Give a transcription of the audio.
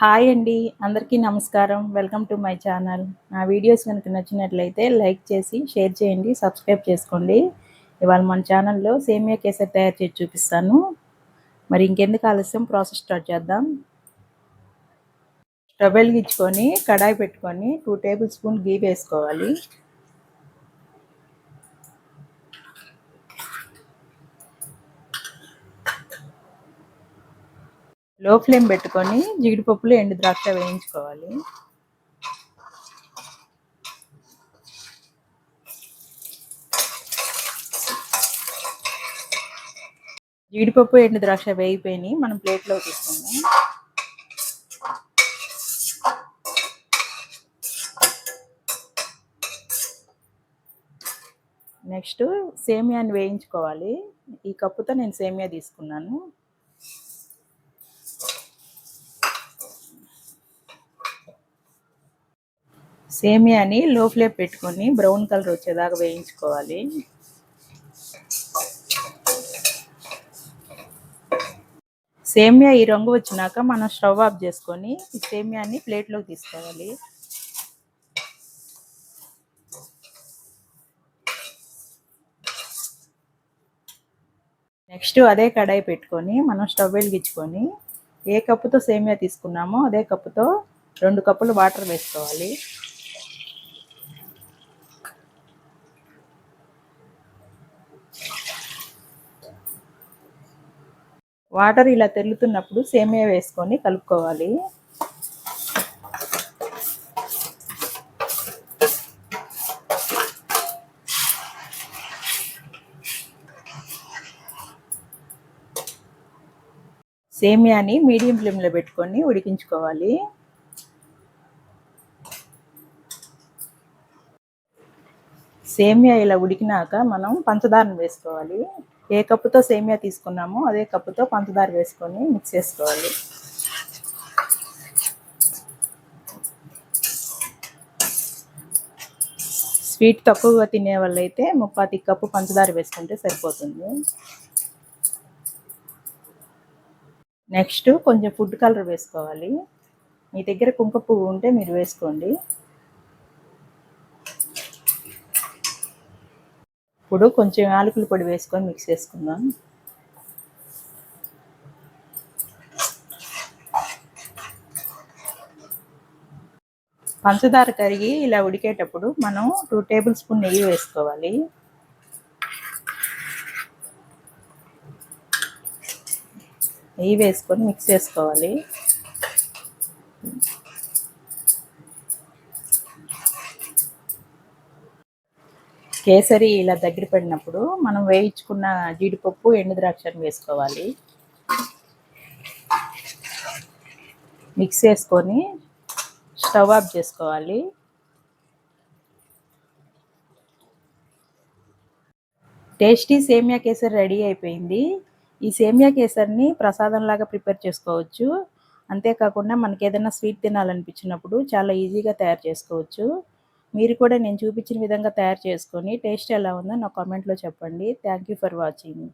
Hi అండి అందరికీ నమస్కారం. Welcome to my channel. నా వీడియోస్ కనుక నచ్చినట్లయితే లైక్ చేసి షేర్ చేయండి సబ్స్క్రైబ్ చేసుకోండి. ఇవాళ మన ఛానల్లో సేమియా కేసర్ తయారు చేసి చూపిస్తాను. మరి ఇంకెందుకు ఆలస్యం? ప్రాసెస్ స్టార్ట్ చేద్దాం. స్టవ్ వెలిగించుకొని కడాయి పెట్టుకొని టూ టేబుల్ స్పూన్ గీ వేసుకోవాలి. లో ఫ్లేమ్ పెట్టుకొని జీడిపప్పులు ఎండు ద్రాక్ష వేయించుకోవాలి. జీడిపప్పు ఎండు ద్రాక్ష వేయిపోయి మనం ప్లేట్లో తీసుకుందాం. నెక్స్ట్ సేమియాని వేయించుకోవాలి. ఈ కప్పుతో నేను సేమియా తీసుకున్నాను. సేమియాని లో ఫ్లేమ్ పెట్టుకొని బ్రౌన్ కలర్ వచ్చేదాకా వేయించుకోవాలి. సేమియా ఈ రంగు వచ్చినాక మనం స్టవ్ ఆఫ్ చేసుకొని ఈ సేమియాని ప్లేట్లోకి తీసుకోవాలి. నెక్స్ట్ అదే కడాయి పెట్టుకొని మనం స్టవ్ వెలిగించుకొని ఏ కప్పుతో సేమియా తీసుకున్నామో అదే కప్పుతో రెండు కప్పులు వాటర్ వేసుకోవాలి. వాటర్ ఇలా తెల్లుతున్నప్పుడు సేమియా వేసుకొని కలుపుకోవాలి. సేమియాని మీడియం ఫ్లేమ్లో పెట్టుకొని ఉడికించుకోవాలి. సేమియా ఇలా ఉడికినాక మనం పంచదారను వేసుకోవాలి. ఏ కప్పుతో సేమియా తీసుకున్నామో అదే కప్పుతో పంచదార వేసుకొని మిక్స్ చేసుకోవాలి. స్వీట్ తక్కువగా తినే వాళ్ళైతే ముప్పాతి కప్పు పంచదార వేసుకుంటే సరిపోతుంది. నెక్స్ట్ కొంచెం ఫుడ్ కలర్ వేసుకోవాలి. మీ దగ్గర కుంక పువ్వు ఉంటే మీరు వేసుకోండి. ఇప్పుడు కొంచెం యాలకుల పొడి వేసుకొని మిక్స్ చేసుకుందాం. పంచదార కరిగి ఇలా ఉడికేటప్పుడు మనం టూ టేబుల్ స్పూన్ నెయ్యి వేసుకోవాలి. నెయ్యి వేసుకొని మిక్స్ చేసుకోవాలి. కేసరి ఇలా దగ్గర పడినప్పుడు మనం వేయించుకున్న జీడిపప్పు ఎండు ద్రాక్షను వేసుకోవాలి. మిక్స్ చేసుకొని స్టవ్ ఆఫ్ చేసుకోవాలి. టేస్టీ సేమియా కేసరి రెడీ అయిపోయింది. ఈ సేమియా కేసరిని ప్రసాదంలాగా ప్రిపేర్ చేసుకోవచ్చు. అంతేకాకుండా మనకి ఏదైనా స్వీట్ తినాలనిపించినప్పుడు చాలా ఈజీగా తయారు చేసుకోవచ్చు. మీరు కూడా నేను చూపించిన విధంగా తయారు చేసుకొని టేస్ట్ ఎలా ఉందో నా కామెంట్లో చెప్పండి. Thank you for watching